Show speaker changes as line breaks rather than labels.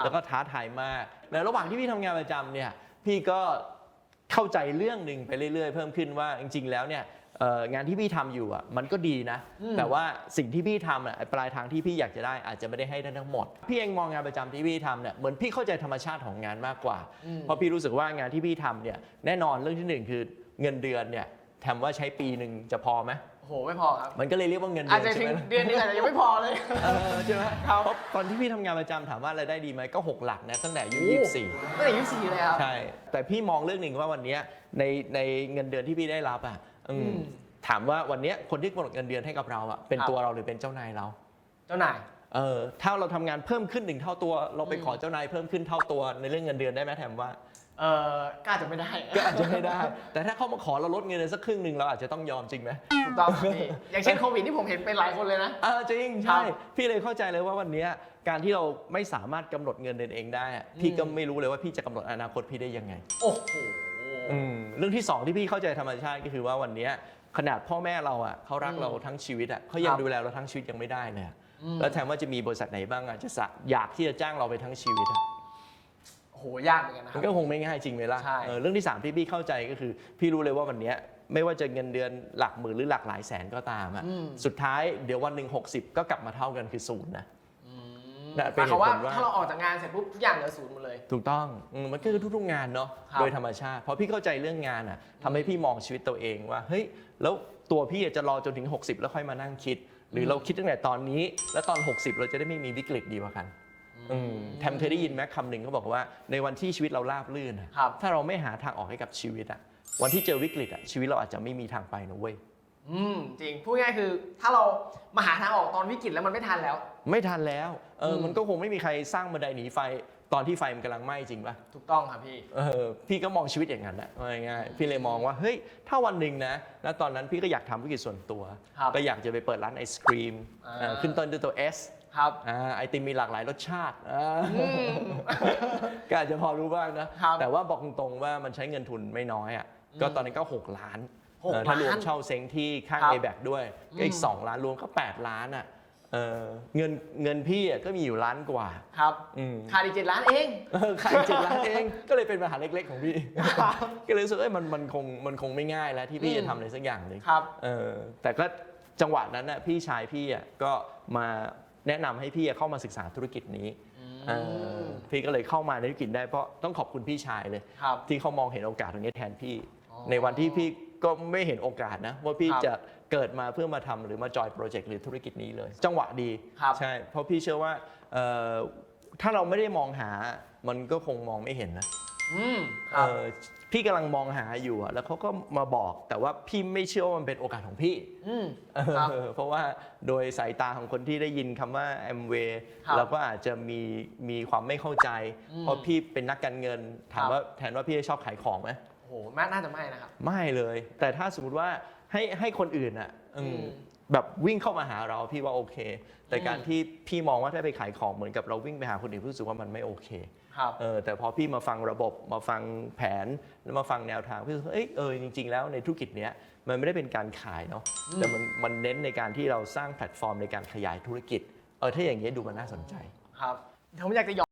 ครับ
แล้วก็ท้าทายมากแล้วระหว่างที่พี่ทำงานประจำเนี่ยพี่ก็เข้าใจเรื่องหนึ่งไปเรื่อยๆ เพิ่มขึ้นว่าจริงๆแล้วเนี่ยเอ่องานที่พี่ทำอยู่อะมันก็ดีนะ
อืม
แต่ว่าสิ่งที่พี่ทำอะไอ้ปลายทางที่พี่อยากจะได้อาจจะไม่ได้ให้ได้ทั้งหมด พี่เองมองงานประจำที่พี่ทำเนี่ยเหมือนพี่เข้าใจธรรมชาติของงานมากกว่า
อืม
เพราะพี่รู้สึกว่างานที่พี่ทำเนี่ยแน่นอนเรื่องที่หนึ่งคือเงินเดือนเนี่ยแถมว่าใช้ปีหนึ่งจะพอไหม
โอ้โหไม่พอครับ
มันก็เลยเรียกว่าเงิน
อาจ
เดือน
จะ
ใช่
ถึง
ไหมล่ะ
เดือนนึงอาจจะยังไม่พอเลย
เออใช่ไหม
ครับ
เพราะตอนที่พี่ทำงานประจำถามว่ารายได้ดีไหมก็ 6 หลักนะตั้งแต่อายุ
โอ้
ยี่สิบสี่
ตั้งแต่อายุสี่เลยครับ
ใช่ แต่พี่มองเรื่องหนึ่งว่าวันเนี้ยในในเงินเดือนที่พี่ได้รับอะอืม
อืม
ถามว่าวันเนี้ยคนที่กำหนดเงินเดือนให้กับเราอะเป็น
ครับ
ตัวเราหรือเป็นเจ้านายเรา
เจ้านาย
เออถ้าเราทำงานเพิ่มขึ้นหนึ่งเท่าตัว เราไป
อืม
ขอเจ้านายเพิ่มขึ้นเท่าตัวในเรื่องเงินเดือนได้ไหมแถมว่า
เออก็อาจจะไม่ได้
ก็อาจจะไม่ได้ แต่ถ้าเขามาขอเราลดเงินเดือนสักครึ่งหนึ่งเราอาจจะต้องยอมจริงไหม
ถูกต้องครับพี่อย่างเช่นโควิดที่ผมเห็นเป็นหลายคนเลยนะ
เออจริง
ครั
ใช่
บ
พี่เลยเข้าใจเลยว่าวันเนี้ยการที่เราไม่สามารถกำหนดเงินเดือนเองได้อะพี่
อืม
ก็ไม่รู้เลยว่าพี่จะกำหนดอนาคตพี่ได้ยังไง
โอ้โห
อืมเรื่องที่สองที่พี่เข้าใจธรรมชาติก็คือว่าวันเนี้ยขนาดพ่อแม่เราอะเขารัก
อืม
เราทั้งชีวิตอะเขายัง
ครับ
ดูแลเราทั้งชีวิตยังไม่ได้เลยอะ
อืม
แล้วแถมว่าจะมีบริษัทไหนบ้างอะจะสะอยากที่จะจ้างเราไปทั้งชีวิตอะ
โอ้โหยากเหมือนกันนะค
มั
รั
น
บ
ก็คงไม่ง่ายจริงไหมล่ะ
ใช่
เออเรื่องที่สามที่พี่เข้าใจก็คือ พี่รู้เลยว่าวันเนี้ยไม่ว่าจะเงินเดือนหลักหมื่นหรือหลักหลายแสนก็ตามอะ
อืม
สุดท้ายเดี๋ยววันหนึ่ง60 ก็กลับมาเท่ากันคือศูนย์นะ
อืม
น่ะเป็น
หมายความว่า
เหตุผลว่า
ถ้าเราออกจากงานเสร็จปุ๊บทุกอย่างเหลือศูนย์หมดเลย
ถูกต้องอืมมันก็คือทุกๆงานเนาะ
ครับ
โดยธรรมชาติ เพราะพี่เข้าใจเรื่องงานอะทำให้พี่มองชีวิตตัวเองว่าเฮ้ยแล้วตัวพี่จะรอจนถึง 60 แล้วค่อยมานั่งคิด หรือเราคิดตั้งแต่ตอนนี้ แล้วตอน 60 เราจะได้ไม่มีวิกฤตดีกว่ากัน อืมแทมเคยได้ยินไหมคำหนึ่งเขาบอกว่าในวันที่ชีวิตเราราบลื่นอะ
ครับ
ถ้าเราไม่หาทางออกให้กับชีวิตอะวันที่เจอวิกฤตอะชีวิตเราอาจจะไม่มีทางไปนะเว้ย
อืมจริงพูดง่ายๆคือถ้าเรามาหาทางออกตอนวิกฤตแล้วมันไม่ทันแล้ว
ไม่ทันแล้วเอออ
ม
มันก็คงไม่มีใครสร้างบันไดหนีไฟตอนที่ไฟมันกำลังไหม้จริงปะ
ถูกต้องครับพี่
เออพี่ก็มองชีวิตอย่างนั้นนะว่าง่ายๆพี่เลยมองว่าเฮ้ยถ้าวันหนึ่งนะณตอนนั้นพี่ก็อยากทำธุรกิจส่วนตัว
ครับ
ก็อยากจะไปเปิดร้านไอศครีม
อ่า
อ่าขึ้นต้นด้วยตัว S
ครับ
อ่าไอติมมีหลากหลายรสชาติอ่า
อืม
ก็อาจจะพอรู้บ้างนะครับแต่ว่าบอกตรงๆว่ามันใช้เงินทุนไม่น้อยอะก็ตอนนั้นก็ 6 ล้าน
หก
เออถ้ารวม
ล้าน
เช่าเซ้งที่ข้าง
ครับ
a b a c ด้วยก็อีก
อืม
2ล้านรวมก็ 8 ล้านอะเออเงินเงินพี่อะก็มีอยู่ล้านกว่า
ครับ
อืม
ขาดอีกเจ็ดล้านเอง
เออขายเจ็ดล้านเอง ก็เลยเป็นปัญหาเล็ก ๆ ของพี่ ก็เลยรู้สึกเอ้ยมันมันคงมันคงไม่ง่ายแล้วที่พี่
อืม
จะทำอะไรสักอย่างหนึ่ง
ครับ
เออแต่ก็จังหวะนั้นน่ะพี่ชายพี่อะก็มา แนะนำให้พี่อะเข้ามาศึกษาธุรกิจนี้เออพี่ก็เลยเข้ามาในธุรกิจได้เพราะต้องขอบคุณพี่ชายเลย
ครับ
ที่เขามองเห็นโอกาสตรงนี้แทนพี่
อ๋อ
ในวันที่พี่ก็ไม่เห็นโอกาสนะ ว่าพี่
ครับ
จะเกิดมาเพื่อมาทำหรือมาจอยโปรเจกต์หรือธุรกิจนี้เลย จังหวะดี
ครับ
ใช่ เพราะพี่เชื่อว่าเอ่อถ้าเราไม่ได้มองหามันก็คงมองไม่เห็นนะ
อืมครับ
เอ่อพี่กำลังมองหาอยู่อะแล้วเขาก็มาบอกแต่ว่าพี่ไม่เชื่อว่ามันเป็นโอกาสของพี่
อืม
เออ
ครับ
เพราะว่าโดยสายตาของคนที่ได้ยินคำว่าแอมเวย์
ครับ
เราก็อาจจะมีมีความไม่เข้าใจ
อืม
เพราะพี่เป็นนักการเงิน ถาม
ครับ
ว่าแทนว่าพี่ชอบขายของไหม
โอ้โหแม่น่าจะไม่นะครับ
ไม่เลย แต่ถ้าสมมติว่าให้ให้คนอื่นอะอืม
อืม
แบบวิ่งเข้ามาหาเราพี่ว่าโอเค แต่
อืม
การที่พี่มองว่าถ้าไปขายของเหมือนกับเราวิ่งไปหาคนอื่นพี่รู้สึกว่ามันไม่โอเค
ครับ
เออแต่พอพี่มาฟังระบบมาฟังแผนแล้วมาฟังแนวทางพี่รู้สึกว่าเอ้ยเออจริง ๆ แล้วในธุรกิจเนี้ยมันไม่ได้เป็นการขายเนาะ
อืม
แต่มันมันเน้นในการที่เราสร้างแพลตฟอร์มในการขยายธุรกิจเออถ้าอย่างนี้ยดูมันน่าสนใจ
ครับผมอยากจะย้อน